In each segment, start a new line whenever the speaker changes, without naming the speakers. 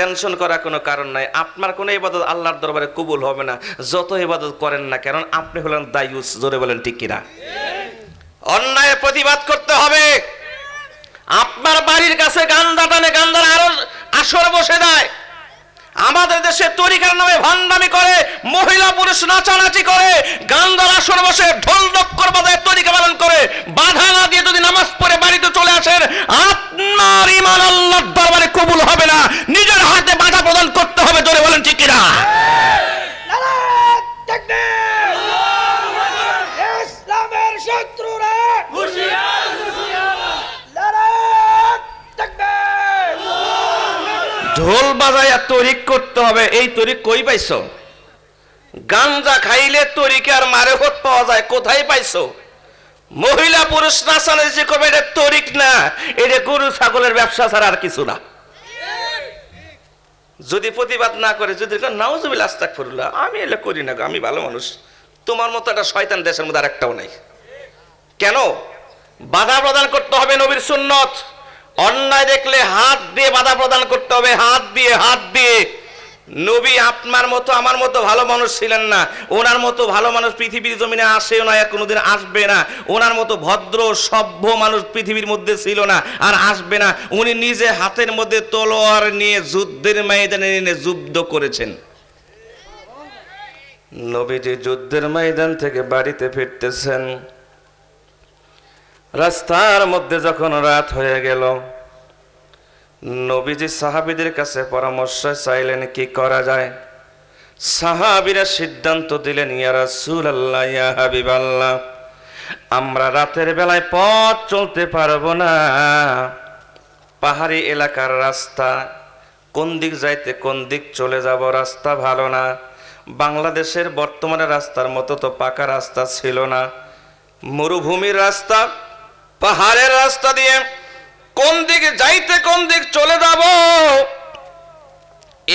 Tension করার কোনো কারণ নাই। আপনার কোনো ইবাদত আল্লাহর দরবারে কবুল হবে না। যত ইবাদত করেন না কারণ আপনি হলেন দায়ুস, জোরে বলেন ঠিক কিনা? অন্যায়ের প্রতিবাদ করতে হবে। আপনার বাড়ির কাছে গান্দা টানে গান্দার আরও আসর বসে দেয় আমাদের দেশে তরিকার নামে ভান্ডামি করে, মহিলা পুরুষ নাচানাচি করে গান্দার আসর বসে ঢোল ডক্কর বাজায় তরিকা পালন করে, বাধা না দিয়ে যদি নামাজ পড়ে বাড়িতে চলে আসেন, আপনার ইমান আল্লাহ দরবারে কবুল হবে না। নিজের হাতে বাধা প্রদান করতে হবে, জোরে বলেন ঠিক কিনা? ঢোল বাজায়া তরিক করতে হবে। এই তরিক কই পাইছো? গাঞ্জা খাইলে তরিকে আর মারে হোত পাওয়া যায়, কোথায় পাইছো? মহিলা পুরুষ না নাচালে যে কবে এটা তরিক না, এটা গরু ছাগলের ব্যবসা ছাড়া আর কিছু না। যদি প্রতিবাদ না করে, যদি নাউজুবিল আস্তাক ফিরুল্লাহ আমি এলে করি না আমি ভালো মানুষ। তোমার মতো একটা শয়তান দেশের মধ্যে আর একটাও নাই। কেন? বাধা প্রদান করতে হবে নবীর সুন্নত। অন্যায় দেখলে হাত দিয়ে বাধা প্রদান করতে হবে, হাত দিয়ে হাত দিয়ে। নবী আপনার মতো, আমার মতো ভালো মানুষ ছিলেন না। ওনার মতো ভালো মানুষ পৃথিবীর জমিনে আসেও না, কোনোদিন আসবে না। ওনার মতো ভদ্র, সভ্য মানুষ পৃথিবীর মধ্যে ছিল না, আর আসবে না। উনি নিজে হাতের মধ্যে তলোয়ার নিয়ে যুদ্ধের ময়দানে নিয়ে যুদ্ধ করেছেন। নবীজি যুদ্ধের ময়দান থেকে বাড়িতে ফিরতেছেন। রাস্তার মধ্যে যখন রাত হয়ে গেল, নবীজি সাহাবিদের কাছে পরামর্শ চাইলেন, কি করা যায়? সাহাবিরা সিদ্ধান্ত দিলেন, ইয়া রাসূল আল্লাহ ইয়া আমরা রাতের বেলায় পথ চলতে পারব না। পাহাড়ি এলাকার রাস্তা, কোন দিক যাইতে কোন দিক চলে যাব রাস্তা ভালো না। বাংলাদেশের বর্তমানে রাস্তার মতো তো পাকা রাস্তা ছিল না। মরুভূমির রাস্তা পাহাড়ের রাস্তা দিয়ে কোন দিকে যাইতে, কোন দিক চলে যাব?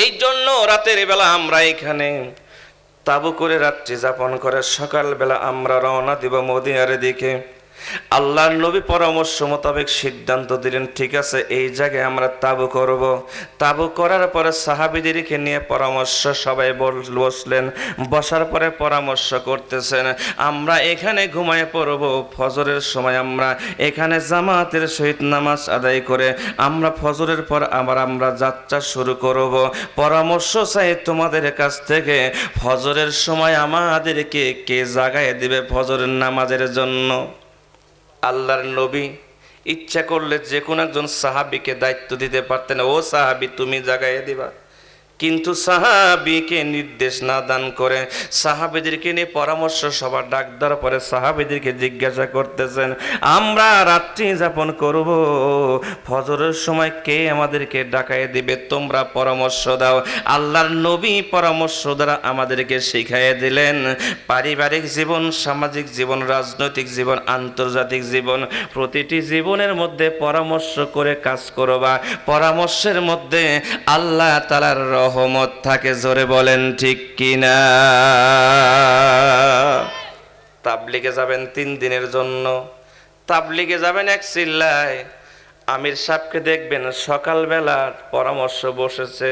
এই জন্য রাতের বেলা আমরা এখানে তাবু করে রাত্রি যাপন করে সকালবেলা আমরা রওনা দিব মদিয়ার দিকে। আল্লাহর নবী পরামর্শ মোতাবেক সিদ্ধান্ত দিলেন, ঠিক আছে, এই জায়গায় আমরা তাবু করব। তাবু করার পরে সাহাবিদেরকে নিয়ে পরামর্শ সবাই বসলেন। বসার পরে পরামর্শ করতেছেন, আমরা এখানে ঘুমায় পড়ব। ফজরের সময় আমরা এখানে জামাতের সহিত নামাজ আদায় করে আমরা ফজরের পর আবার আমরা যাত্রা শুরু করব। পরামর্শ চাই তোমাদের কাছ থেকে, ফজরের সময় আমাদেরকে কে জাগায় দিবে ফজরের নামাজের জন্য? আল্লাহর নবী, ইচ্ছা করলে যে কোনো একজন সাহাবিকে দায়িত্ব দিতে পারতেন। ও সাহাবি, তুমি জাগাইয়া দিবা। কিন্তু সাহাবিকে নির্দেশ না দান করে সাহাবিদেরকে নিয়ে পরামর্শ সবার ডাক দেওয়ার পরে সাহাবিদেরকে জিজ্ঞাসা করতেছেন, আমরা রাত্রি যাপন করব, ফজরের সময় কে আমাদেরকে ডাকায় দিবে? তোমরা পরামর্শ দাও। আল্লাহর নবী পরামর্শ দ্বারা আমাদেরকে শিখাইয়ে দিলেন, পারিবারিক জীবন, সামাজিক জীবন, রাজনৈতিক জীবন, আন্তর্জাতিক জীবন, প্রতিটি জীবনের মধ্যে পরামর্শ করে কাজ করবা। পরামর্শের মধ্যে আল্লাহ তালার রহমত থাকে, জোরে বলেন, ঠিক কিনা? তাবলিগে যাবেন তিন দিনের জন্য। তাবলিগে যাবেন এক চিল্লায় আমির সাহেবকে দেখবেন সকালবেলা পরামর্শ বসেছে,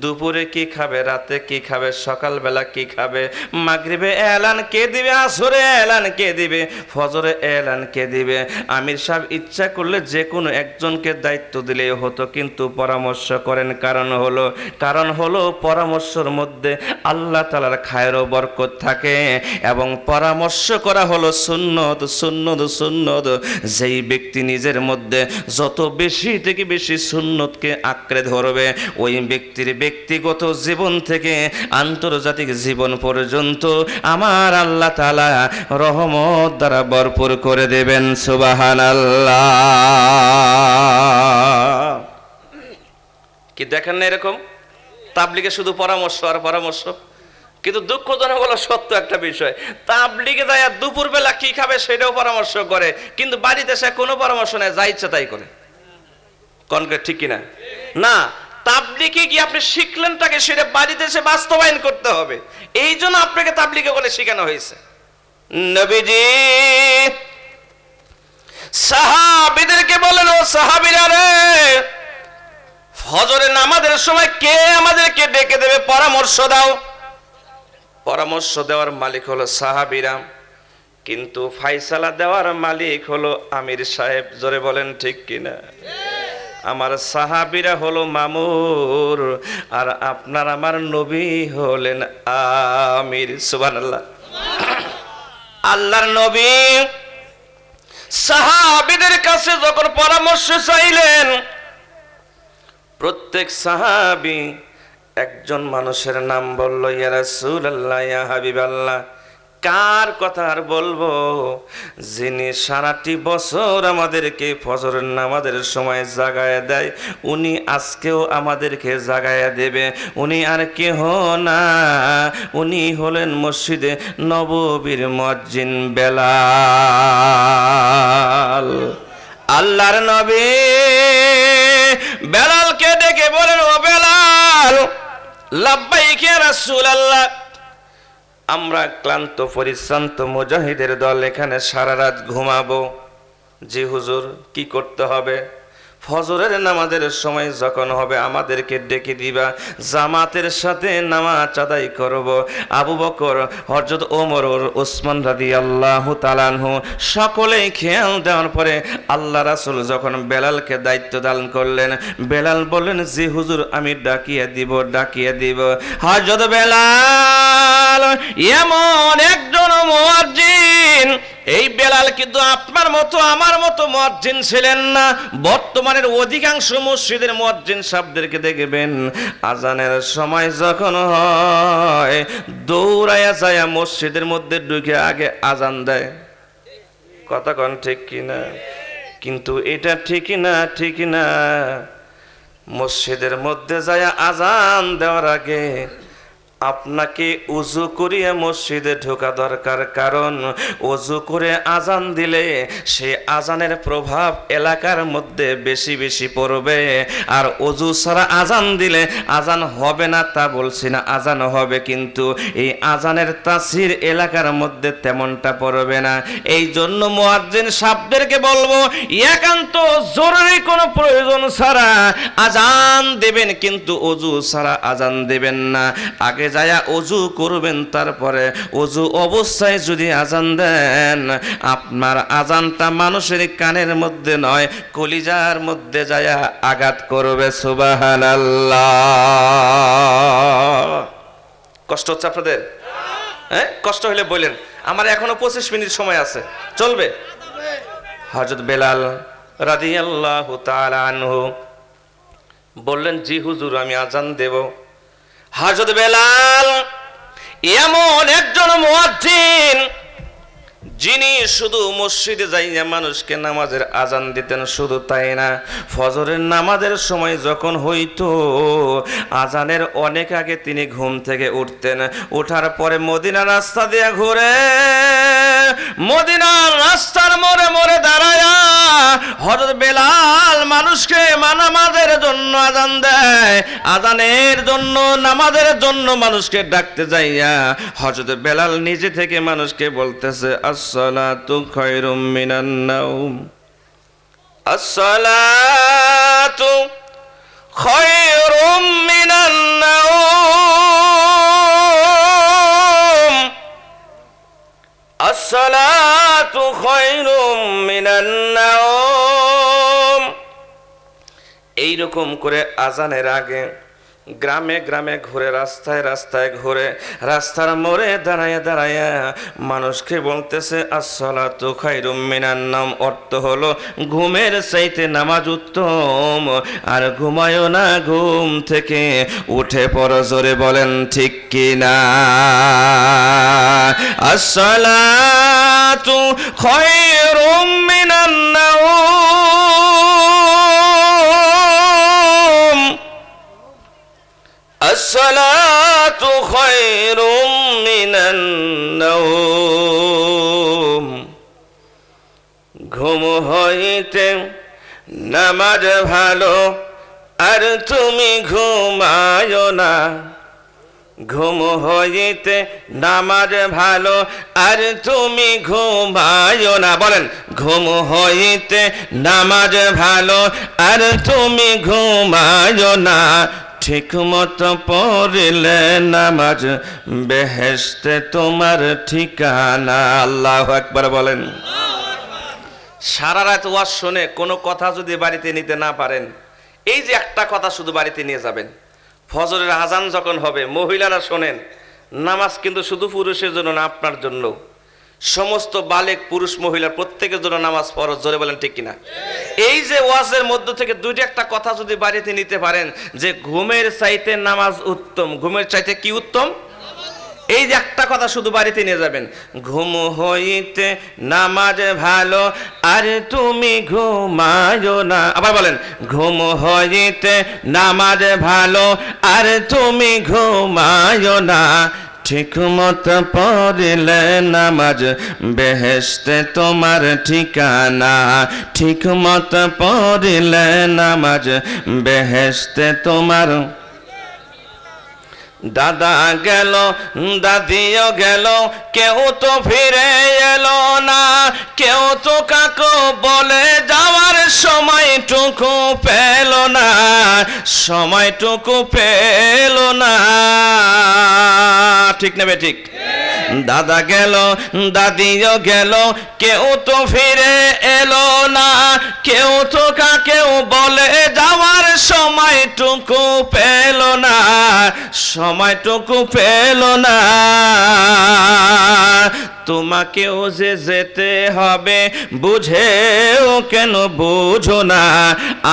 দুপুরে কি খাবে, রাতে কি খাবে, সকালবেলা কি খাবে, মাগরিবে এলান কে দিবে, আসরে এলান কে দিবে, ফজরে এলান কে দিবে? আমির সাহেব ইচ্ছা করলে যে কোনো একজনকে দায়িত্ব দিলেই হতো, কিন্তু পরামর্শ করেন, কারণ হলো কারণ হলো পরামর্শের মধ্যে আল্লাহ তালার খায়ের বরকত থাকে, এবং পরামর্শ করা হলো সুন্নত সুন্নত সুন্নত। যেই ব্যক্তি নিজের মধ্যে যত বেশি থেকে বেশি সুন্নতকে আঁকড়ে ধরবে, ওই ব্যক্তির ব্যক্তিগত জীবন থেকে আন্তর্জাতিক জীবন পর্যন্ত আমার আল্লাহ তালা রহমত দ্বারা ভরপুর করে দেবেন সুবাহান আল্লাহ কি দেখেন না এরকম? তাবলিগে শুধু পরামর্শ আর পরামর্শ? কিন্তু দুঃখজনক হলো সত্য একটা বিষয়, তাবলিগে যায় দুপুরবেলা কি খাবে সেটাও পরামর্শ করে, কিন্তু বাড়িতে সে কোনো পরামর্শ নেই যা ইচ্ছা তাই করে। কনক্রিট ঠিক কিনা? না তাবলিকে গিয়ে আপনি শিখলেন তাকে, সেটা বাড়িতে এসে বাস্তবায়ন করতে হবে। এই জন্য আপনাকে তাবলিকে বলে শেখানো হয়েছে। নবীজি, সাহাবিদেরকে বলেন, ও সাহাবিরা রে ফজরে নামাজের সময় কে আমাদেরকে ডেকে দেবে? পরামর্শ দাও। পরামর্শ দেওয়ার মালিক হলো সাহাবিরা। কিন্তু ফাইসালা দেওয়ার মালিক হলো আমির সাহেব। জোরে বলেন, ঠিক কিনা? আমার সাহাবিরা হলো মামুর, আর আপনার আমার নবী হলেন আমির। সুবহানাল্লাহ। আল্লাহর নবী সাহাবিদের কাছে যখন পরামর্শ চাইলেন, প্রত্যেক সাহাবি একজন মানুষের নাম বলল, ইয়া রাসূলুল্লাহ, ইয়া হাবিবাল্লাহ। কার কথা আর বলব? যিনি সারাটি বছর আমাদেরকে ফজরের নামাজের সময় জাগায় দেয়, উনি আজকেও আমাদেরকে জাগায় দেবে। উনি আর কেহ না, উনি হলেন মসজিদে নববীর মজ্জিন বেলাল। আল্লাহর নবী বেলালকে ডেকে বলেন, ও বেলাল, লাব্বাইকে রাসূল আল্লাহ আমরা ক্লান্ত পরিশ্রান্ত মুজাহিদের দল এখানে সারা রাত ঘুমাবো। জি হুজুর কি করতে হবে? ফজরের নামাজের সময় যখন হবে, আমাদেরকে ডেকে দিবা। জামাতের সাথে নামাজ আদায় করব। আবু বকর হজরত ওমর, ওসমান রাদি আল্লাহ তালানহু সকলেই খেয়াল দেওয়ার পরে আল্লাহ রাসুল যখন বেলালকে দায়িত্ব দান করলেন, বেলাল বললেন যে হুজুর, আমি ডাকিয়ে দিব ডাকিয়ে দিব। হজরত বেলাল, এমন একজন মুয়াজ্জিন এই বেলাল কিন্তু আপনার মতো, আমার মতো মজ্জিন ছিলেন না। বর্তমানের অধিকাংশ মসজিদের মজ্জিন সাহেবদেরকে দেখবেন, আজানের সময় যখন হয়, দৌড়াইয়া যায় মসজিদের মধ্যে ঢুকে আগে আজান দেয়। কথা কন ঠিক কিনা? কিন্তু এটা ঠিক না ঠিক না। মসজিদের মধ্যে যায় আজান দেওয়ার আগে আপনাকে উজু করিয়ে মসজিদে ঢোকা দরকার। কারণ উজু করে আজান দিলে সে আজানের প্রভাব এলাকার মধ্যে বেশি বেশি পড়বে। আর অজু ছাড়া আজান দিলে আজান হবে না তা বলছি না, আজান হবে কিন্তু এই আজানের তাসির এলাকার মধ্যে তেমনটা পড়বে না। এই জন্য মোয়াজ্জিন সাহেবদেরকে বলব, একান্ত জরুরি কোনো প্রয়োজন ছাড়া আজান দেবেন, কিন্তু অজু ছাড়া আজান দেবেন না। আগে যায়া অজু করবেন তারপরে অজু অবস্থায় যদি আজান দেন, আপনার আজানটা মানুষের কানের মধ্যে নয়, কলিজার মধ্যে যায়া আঘাত করবে সুবাহান কষ্ট হচ্ছে আপনাদের? হ্যাঁ? কষ্ট হলে বললেন আমার এখনও পঁচিশ মিনিট সময় আছে, চলবে? হজরত বেলাল রাদি আল্লাহ আনহু বললেন, জি হুজুর, আমি আজান দেব। হাজত বেলাল এমন একজন মুয়াজ্জিন, যিনি শুধু মসজিদে যাইয়া মানুষকে নামাজের আজান দিতেন, শুধু তাই না, ফজরের নামাজের সময় যখন হইতো আজানের অনেক আগে তিনি ঘুম থেকে উঠতেন ওঠার পরে মদিনা রাস্তা দিয়ে ঘুরে মদিনার রাস্তার মোড়ে মোড়ে দাঁড়ায়া হজরত বেলাল মানুষকে নামাজের জন্য আজান দেয়। আজানের জন্য, নামাজের জন্য মানুষকে ডাকতে যাইয়া হজরত বেলাল নিজে থেকে মানুষকে বলতেছে আসলা তু খায়রুম মিনান আসলা তু খায়রুম মিনান আসসালাতু খায়রুম মিনান নাওম। এইরকম করে আজানের আগে গ্রামে গ্রামে ঘুরে, রাস্তায় রাস্তায় ঘুরে, রাস্তার মোড়ে দাঁড়ায় দাঁড়ায় মানুষকে বলতেছে, আসসালাতু খায়রুম মিনান নাম। অর্থ হলো, ঘুমের চাইতে নামাজ উত্তম। আর ঘুমায়ও না ঘুম থেকে, উঠে পড়ো জোরে বলেন, ঠিক কিনা আসসালাতু খায়রুম মিনান নাওম الصلاة خير من النوم ঘুম হইতে নামাজ ভালো আর তুমি ঘুমায় না ঘুম হইতে নামাজ ভালো আর তুমি ঘুমায়ো না বলেন ঘুম হইতে নামাজ ভালো আর তুমি ঘুমায়ো না ঠিক মতো পড়লে নামাজ বেহেস্তে তোমার ঠিকানা। আল্লাহ একবার বলেন। সারা রাত ওয়াজ শুনে কোনো কথা যদি বাড়িতে নিতে না পারেন, এই যে একটা কথা শুধু বাড়িতে নিয়ে যাবেন। ফজরের আজান যখন হবে, মহিলারা শোনেন, নামাজ কিন্তু শুধু পুরুষের জন্য না, আপনার জন্য সমস্ত বালেক পুরুষ মহিলা প্রত্যেকের জন্য নামাজ ফরজ, জোরে বলেন ঠিক কিনা? এই যে ওয়াজের মধ্য থেকে দুইটা একটা কথা যদি বাড়িতে নিতে পারেন যে ঘুমের চাইতে নামাজ উত্তম, ঘুমের চাইতে কি উত্তম? এই যে একটা কথা শুধু বাড়িতে নিয়ে যাবেন, ঘুম হইতে নামাজ ভালো, আর তুমি ঘুমায়ো না। আবার বলেন, ঘুম হইতে নামাজ ভালো, আর তুমি ঘুমায়ো না। ঠিক মতো পড়লে নামাজ বেহেস্তে তোমার ঠিকানা। ঠিক মতো পড়লে নামাজ বেহেস্তে তোমার দাদা গেল, দাদিও গেল, কেউ তো ফিরে এলো না। কেউ তো কাকু বলে যাওয়ার সময়টুকু পেল না, সময়টুকু পেল না। ঠিক নেবে, ঠিক। দাদা গেল, দাদিও গেল, কেউ তো ফিরে এলো না। কেউ তো কাকেও বলে যাওয়ার সময়টুকু পেল না, সময়টুকু পেল না। তোমাকেও যে যেতে হবে, বুঝেও কেন বুঝো না।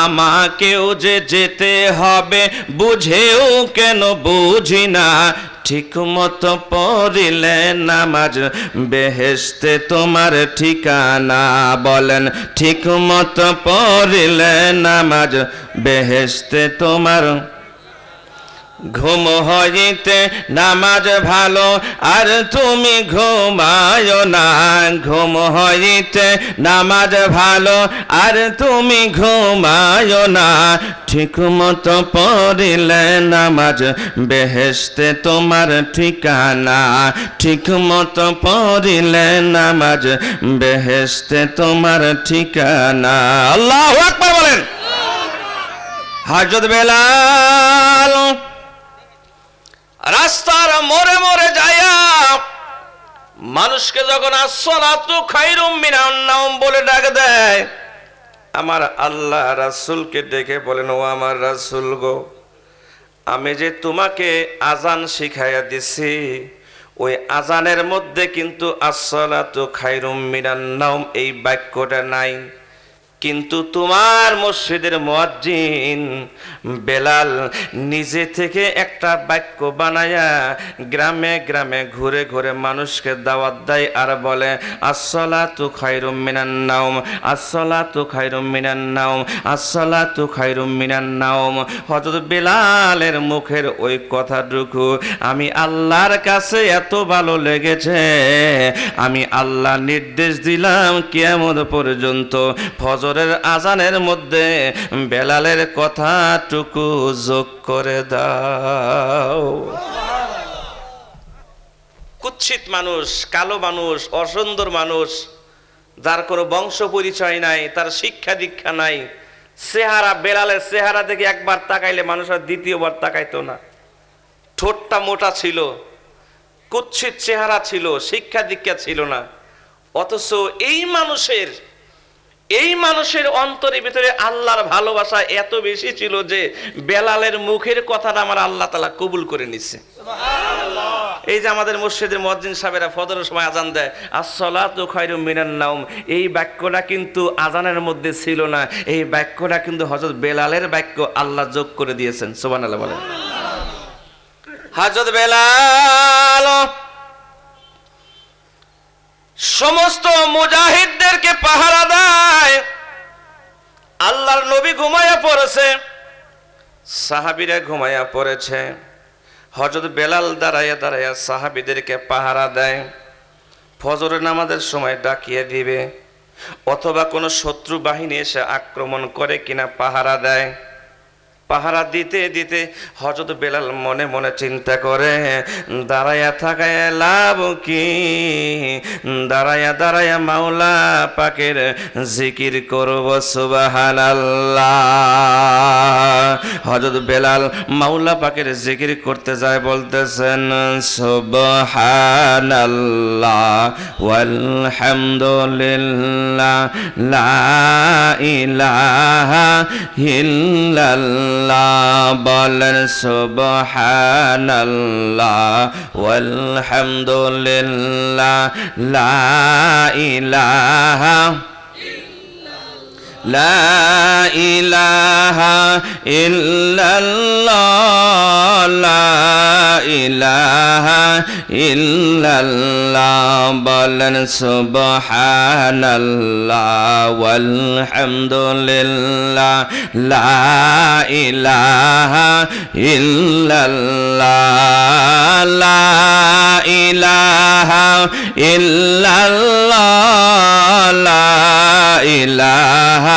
আমাকেও যে যেতে হবে, বুঝেও কেন বুঝি না। ঠিক মতো পড়িলে নামাজ বেহেস্তে তোমার ঠিকানা বলেন ঠিক মতো পড়িলে নামাজ বেহেস্তে তোমার ঘুম হইতে নামাজ ভালো, আর তুমি ঘুমায় না। ঘুম হইতে নামাজ ভালো, আর তুমি ঘুমায় না। ঠিক মতো পড়িলে নামাজ বেহেস্তে তোমার ঠিকানা। ঠিক মতো পড়িলে নামাজ বেহেস্তে তোমার ঠিকানা। আল্লাহ আকবার বলেন। হাজত বেলাল রাস্তার মোড়ে মোড়ে যায়া মানুষকে যখন আসলাতু খাইরুম বলে ডাক দেয়, আমার আল্লাহ রাসূলকে ডেকে বলেন, ও আমার রাসূল গো, আমি যে তোমাকে আজান শিখাইয়া দিছি, ওই আজানের মধ্যে কিন্তু আসলাতু খাইরুম মিনান নাম এই বাক্যটা নাই। কিন্তু তোমার মসজিদের মুয়াজ্জিন বেলাল নিজে থেকে একটা বাক্য বানায়া গ্রামে গ্রামে ঘুরে ঘুরে মানুষকে দাওয়াত দেয় আর বলে, আসসালাতু খায়রুম মিনান নাওম, আসসালাতু খায়রুম মিনান নাওম, আসসালাতু খাইরুম মিনান নাওম। হযরত বেলালের মুখের ওই কথাটুকু, আমি আল্লাহর কাছে এত ভালো লেগেছে, আমি আল্লাহ নির্দেশ দিলাম কেমন পর্যন্ত ফজরের আজানের মধ্যে বেলালের কথাটুকু যোগ করে দাও। কুৎসিত মানুষ, কালো মানুষ, অসুন্দর মানুষ, যার কোনো বংশ পরিচয় নাই, তার শিক্ষা দীক্ষা নাই, চেহারা, বেলালের চেহারা দেখে একবার তাকাইলে মানুষ আর দ্বিতীয়বার তাকাইতো না। ঠোঁটটা মোটা ছিল কুচ্ছিত চেহারা ছিল, শিক্ষা দীক্ষা ছিল না। অথচ এই মানুষের এই মানুষের অন্তরের ভিতরে আল্লাহর ভালোবাসা এত বেশি ছিল যে বেলালের মুখের কথাটা আমার আল্লাহ তালা কবুল করে নিচ্ছে এই যে আমাদের মসজিদের মসজিদ সাহেবেরা ফদরের সময় আজান দেয় আসসালাতু খায়রুম মিনান নাওম। এই বাক্যটা কিন্তু আজানের মধ্যে ছিল না। এই বাক্যটা কিন্তু হজরত বেলালের বাক্য আল্লাহ যোগ করে দিয়েছেন। সোবান আল্লাহ বলেন হযরত বেলাল সমস্ত মুজাহিদদেরকে পাহারা দেয়। আল্লাহর নবী ঘুমাইয়া পড়েছে। সাহাবীরা ঘুমাইয়া পড়েছে। হজরত বেলাল দাঁড়াইয়া দাঁড়াইয়া সাহাবীদেরকে পাহারা দেয়। ফজরের নামাজের সময় ডাকিয়ে দিবে। অথবা কোনো শত্রু বাহিনী এসে আক্রমণ করে কিনা পাহারা দেয়। পাহারা দিতে দিতে হজরত বেলাল মনে মনে চিন্তা করে দাঁড়াইয়া থাকায় লাভ কি? দাঁড়াইয়া দাঁড়াইয়া মাওলা পাকের জিকির করব সুবাহান হজরত বেলাল মাওলা পাকের জিকির করতে যায় বলতেছেন ওয়ালহামদুলিল্লাহ, লা ইলাহা ইল্লাল্লাহ। বলেন সুবহানাল্লাহ ওয়ালহামদুলিল্লাহ লা ইলাহা لا إله إلا الله لا إله إلا الله بلن سبحان الله والحمد لله. لا إله إلا الله لا إله إلا الله لا إله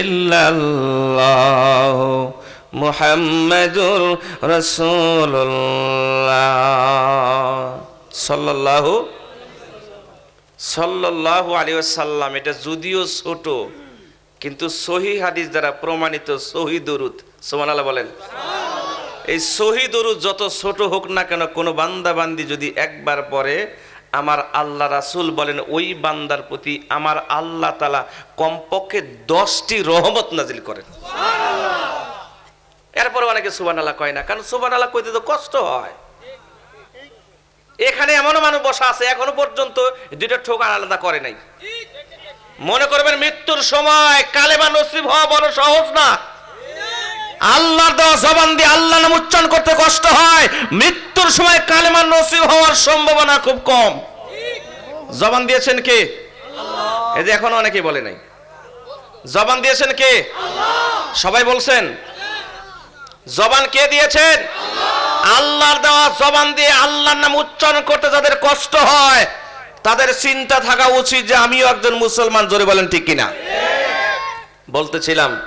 ইল্লাল্লাহ মুহাম্মাদুর রাসূলুল্লাহ। সাল্লাল্লাহু সাল্লাল্লাহু আলাইহি ওয়াসাল্লাম। এটা যদিও ছোট, কিন্তু সহি হাদিস দ্বারা প্রমাণিত সহি দরুদ। সুবহানাল্লাহ বলেন। এই সহি দরুদ যত ছোট হোক না কেন, কোনো বান্দা বান্দি যদি একবার পরে আমার আল্লাহ রাসূল বলেন ওই বান্দার প্রতি আমার আল্লাহ তালা কমপক্ষে দশটি রহমত নাজিল করেন। এরপরে অনেকে সুবান আল্লাহ কয় না কারণ সুবান আল্লাহ কইতে তো কষ্ট হয়। এখানে এমনও মানুষ বসা আছে এখনও পর্যন্ত দুইটা ঠোকার আলাদা করে নাই। মনে করবেন মৃত্যুর সময় কালেমা নসিব হওয়া বড় সহজ না। আল্লাহর দেওয়া জবান দিয়ে আল্লাহ নাম উচ্চারণ করতে কষ্ট হয়। মৃত্যুর সময় কালেমা নসিব হওয়ার সম্ভাবনা খুব কম। জবান দিয়েছেন কে? এই যে এখনও অনেকে বলে নাই। জবান দিয়েছেন কে? সবাই বলছেন। জবান কে দিয়েছেন? আল্লাহর দেওয়া জবান দিয়ে আল্লাহর নাম উচ্চারণ করতে যাদের কষ্ট হয়, তাদের চিন্তা থাকা উচিত যে আমিও একজন মুসলমান। জোরে বলেন ঠিক কিনা? বলতেছিলাম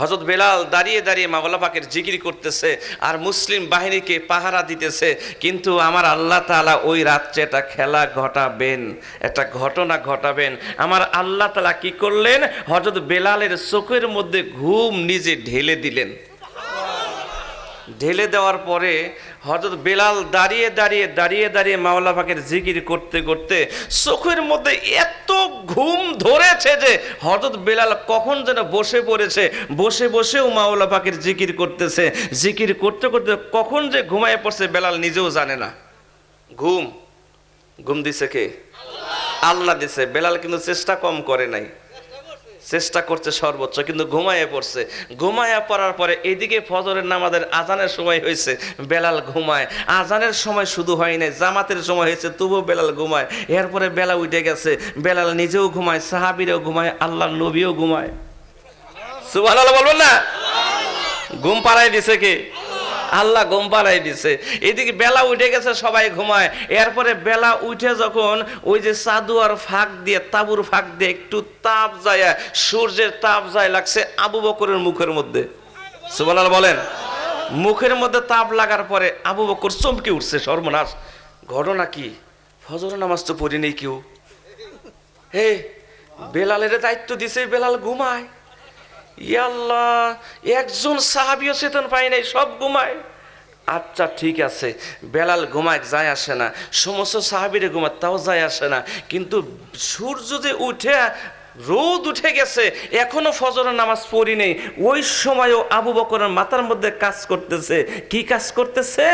হজরত বেলাল দাঁড়িয়ে দাঁড়িয়ে মাওলা পাকের জিকির করতেছে আর মুসলিম বাহিনীকে পাহারা দিতেছে, কিন্তু আমার আল্লাহ তালা ওই রাত্রে একটা খেলা ঘটাবেন, একটা ঘটনা ঘটাবেন। আমার আল্লাহ তালা কি করলেন? হজরত বেলালের চোখের মধ্যে ঘুম নিজে ঢেলে দিলেন। ঢেলে দেওয়ার পরে হজরত বেলাল দাঁড়িয়ে দাঁড়িয়ে দাঁড়িয়ে দাঁড়িয়ে মাওলা পাকের জিকির করতে করতে চোখের মধ্যে এত ঘুম ধরেছে যে হজরত বেলাল কখন যেন বসে পড়েছে, বসে বসেও মাওলা পাকের জিকির করতেছে। জিকির করতে করতে কখন যে ঘুমায় পড়ছে বেলাল নিজেও জানে না। ঘুম। ঘুম দিছে কে? আল্লাহ দিছে। বেলাল কিন্তু চেষ্টা কম করে নাই। চেষ্টা করছে সর্বোচ্চ, কিন্তু ঘুমায় পড়ছে। ঘুমায়া পড়ার পরে এদিকে ফজরের নামাজের আজানের সময় হয়েছে, বেলাল ঘুমায়। আজানের সময় শুধু হয় নাই, জামাতের সময় হয়েছে, তবুও বেলাল ঘুমায়। এরপরে বেলা উঠে গেছে, বেলাল নিজেও ঘুমায়, সাহাবিরেও ঘুমায় আল্লাহ নবীও ঘুমায়। সুবহান বলবেন না? ঘুম পাড়াই দিছে কি? আল্লাহ ঘুম পাড়াই দিছে। এদিকে বেলা উঠে গেছে, সবাই ঘুমায়। এরপরে বেলা উঠে যখন ওই যে চাদুয়ার ফাঁক দিয়ে, তাবুর ফাঁক দিয়ে একটু তাপ যায়, সূর্যের তাপ যায় লাগছে আবু বকরের মুখের মধ্যে। সুবহানাল্লাহ বলেন, মুখের মধ্যে তাপ লাগার পরে আবু বকর চমকে উঠছে সর্বনাশ। ঘটনা কি? ফজর নামাজ তো পড়ি নেই কেউ। হে, বেলালের দায়িত্ব দিছে, বেলাল ঘুমায়। ইয়াল্লাহ, একজন সাহাবিও চেতন পায় নাই, সব ঘুমায়। আচ্ছা ঠিক আছে, বেলাল ঘুমায়, যায় আসে না। সমস্ত সাহাবিরে ঘুমায়, তাও যায় আসে না। কিন্তু সূর্য যে উঠে, রোদ উঠে গেছে, এখনও ফজরের নামাজ পড়ি নেই। ওই সময়ও আবু বকরের মাথার মধ্যে কাজ করতেছে। কি কাজ করতেছে?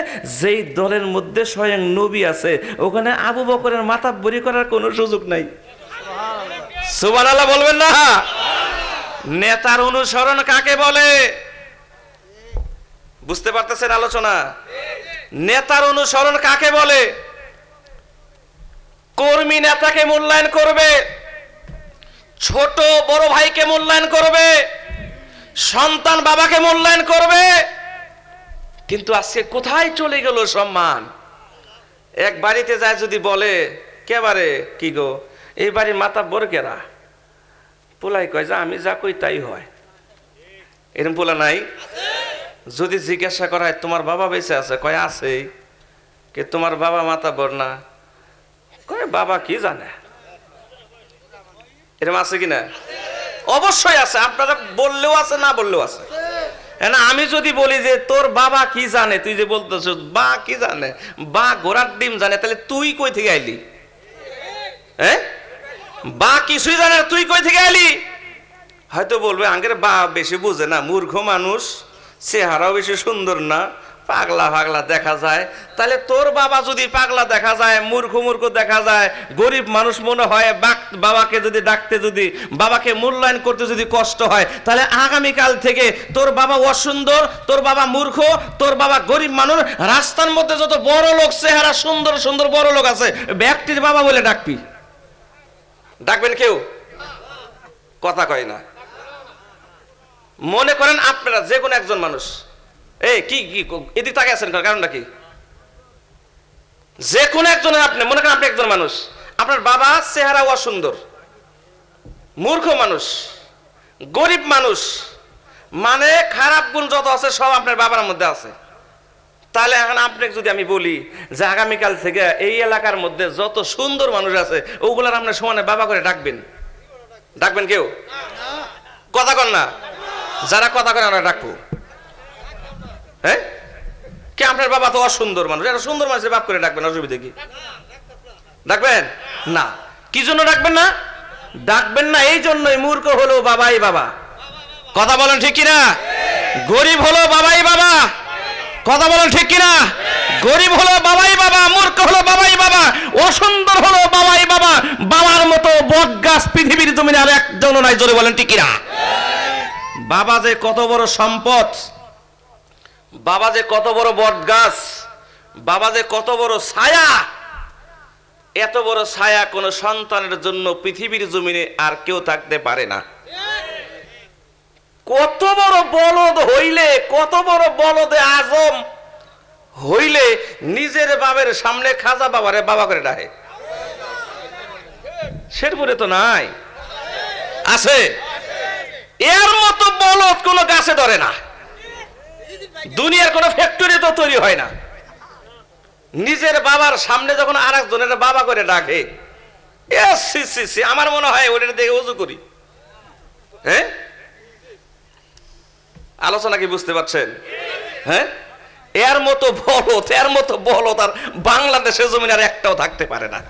যেই দলের মধ্যে স্বয়ং নবী আছে, ওখানে আবু বকরের মাথা বড়ি করার কোনো সুযোগ নাই। সুবহানাল্লাহ বলবেন না? নেতার অনুসরণ কাকে বলে? বুঝতে পারতেছেন আলোচনা? নেতার অনুসরণ কাকে বলে? কর্মী নেতাকে মূল্যায়ন করবে, ছোট বড় ভাইকে মূল্যায়ন করবে, সন্তান বাবাকে মূল্যায়ন করবে। কিন্তু আজকে কোথায় চলে গেল সম্মান? এক বাড়িতে যায় যদি বলে কেবারে কি গো? এই বাড়ির মাথা বরকেরা পোলাই কয়, যে, আমি যা কই তাই হয়। এরকম পোলা নাই? যদি জিজ্ঞাসা করা হয়, তোমার বাবা বেঁচে আছে? কয় আছে কে, তোমার বাবা মাতা বর না? কয়, বাবা কি জানে? এরম আছে কি না? অবশ্যই আছে, আপনারা বললেও আছে, না বললেও আছে। হ্যাঁ না, আমি যদি বলি যে, তোর বাবা কি জানে? তুই যে বলতেছ, বা কি জানে? বা ঘোড়ার ডিম জানে? তাহলে তুই কই থেকে আইলি? হ্যাঁ? বা কিছুই জানে তুই কই থেকে এলি? হয়তো বলবে আঙ্গের বা বেশি বুঝে না, মূর্খ মানুষ, চেহারাও বেশি সুন্দর না, পাগলা পাগলা দেখা যায়। তাহলে তোর বাবা যদি পাগলা দেখা যায়, মূর্খ মূর্খ দেখা যায়, গরিব মানুষ মনে হয়, বাক- বাবাকে যদি ডাকতে যদি, বাবাকে মূল্যায়ন করতে যদি কষ্ট হয়, তাহলে আগামীকাল থেকে তোর বাবা অসুন্দর, তোর বাবা মূর্খ, তোর বাবা গরিব মানুষ, রাস্তার মধ্যে যত বড় লোক, চেহারা সুন্দর সুন্দর বড় লোক আছে, ব্যক্তির বাবা বলে ডাকবি। ডাকবেন কেউ? কথা কয় না। মনে করেন আপনারা যে কোনো একজন মানুষ। এই, কি কি, এদিক তাকে আছেন? কারণটা কি? যে কোনো একজন আপনি, মনে করেন আপনি একজন মানুষ। আপনার বাবা চেহারা অসুন্দর মূর্খ মানুষ। গরিব মানুষ। মানে খারাপ গুণ যত আছে সব আপনার বাবার মধ্যে আছে। তাহলে এখন আপনাকে যদি আমি বলি যে আগামীকাল থেকে এই এলাকার মধ্যে যত সুন্দর মানুষ আছে, ওগুলার আপনার সমানে বাবা করে ডাকবেন। ডাকবেন কেউ? কথা কন না। যারা কথা করে আমরা ডাকবো। হ্যাঁ? কে আপনার বাবা তো অসুন্দর মানুষ? একটা সুন্দর মানুষের বাপ করে ডাকবেন, অসুবিধা কি? ডাকবেন? না। কি জন্য ডাকবেন না? ডাকবেন না, এই জন্যই মূর্খ হলো বাবাই বাবা। কথা বলেন ঠিক কিনা? গরিব হলো বাবাই বাবা। কথা বলেন ঠিক কিনা? গরিব হলো বাবাই বাবা, মূর্খ হলো বাবাই বাবা, অসুন্দর হলো বাবাই বাবা, বাবার মতো বট গাছ পৃথিবীর জমিনে আর একজন নাই, জোরে বলেন ঠিক কিনা? বাবা যে কত বড় সম্পদ, বাবা যে কত বড় বট গাছ, বাবা যে কত বড় ছায়া, এত বড় ছায়া কোন সন্তানের জন্য পৃথিবীর জমিনে আর কেউ থাকতে পারে না। কত বড় বলদ হইলে, কত বড় বলদে আজম হইলে নিজের বাবের সামনে খাজা বাবারে বাবা করে ডাকে। শেরপুরে তো নাই। আছে। এর মতো বলদ কোনো গাছে ধরে না। দুনিয়ার কোনো ফ্যাক্টরি তো তৈরি হয় না। নিজের বাবার সামনে যখন আর একজনের বাবা করে ডাকে, এ সি আমার মনে হয় ওটা দেখে উজু করি। হ্যাঁ? আলোচনা কি বুঝতে পারছেন? হ্যাঁ? এর মতো বলত এর মতো বলত আর বাংলাদেশের জমিন আর একটাও থাকতে পারে না।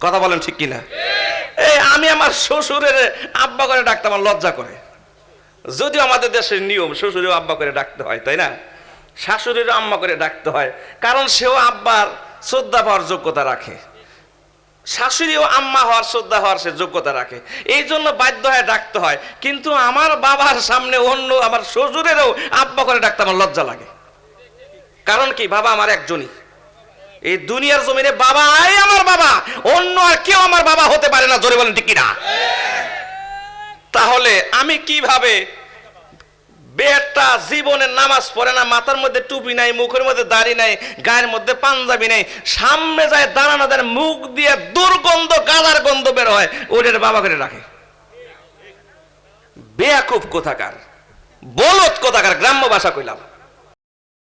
কথা বলেন ঠিক কিনা? এই আমি আমার শ্বশুরের আব্বা করে ডাকতে আমার লজ্জা করে। যদিও আমাদের দেশের নিয়ম শ্বশুরেও আব্বা করে ডাকতে হয়, তাই না? শাশুড়িরও আম্মা করে ডাকতে হয়, কারণ সেও আব্বার শ্রদ্ধা পাওয়ার যোগ্যতা রাখে। শাশুড়িও আম্মা হওয়ার শ্রদ্ধা হওয়ার সে যোগ্যতা রাখে। এই জন্য বাধ্য হয়ে ডাকতে হয়। কিন্তু আমার বাবার সামনে অন্য আমার শ্বশুরেরও আব্বা করে ডাকতে আমার লজ্জা লাগে। কারণ কি? বাবা আমার একজনই। এই দুনিয়ার জমিনে বাবাই আমার বাবা। অন্য আর কেউ আমার বাবা হতে পারে না, জোরে বলেন ঠিক তাহলে আমি কীভাবে বেটা জীবনে নামাজ পড়ে না, মাথার মধ্যে টুপি নাই, মুখের মধ্যে দাড়ি নাই, গায়ের মধ্যে পাঞ্জাবি নাই, সামনে যায় দাঁড়ানো তার মুখ দিয়ে দুর্গন্ধ গালার গন্ধ বের হয় ওদের বাবা করে রাখে। বেয়াকুব কোথাকার? বলত কোথাকার? গ্রাম্য ভাষা কইলাম।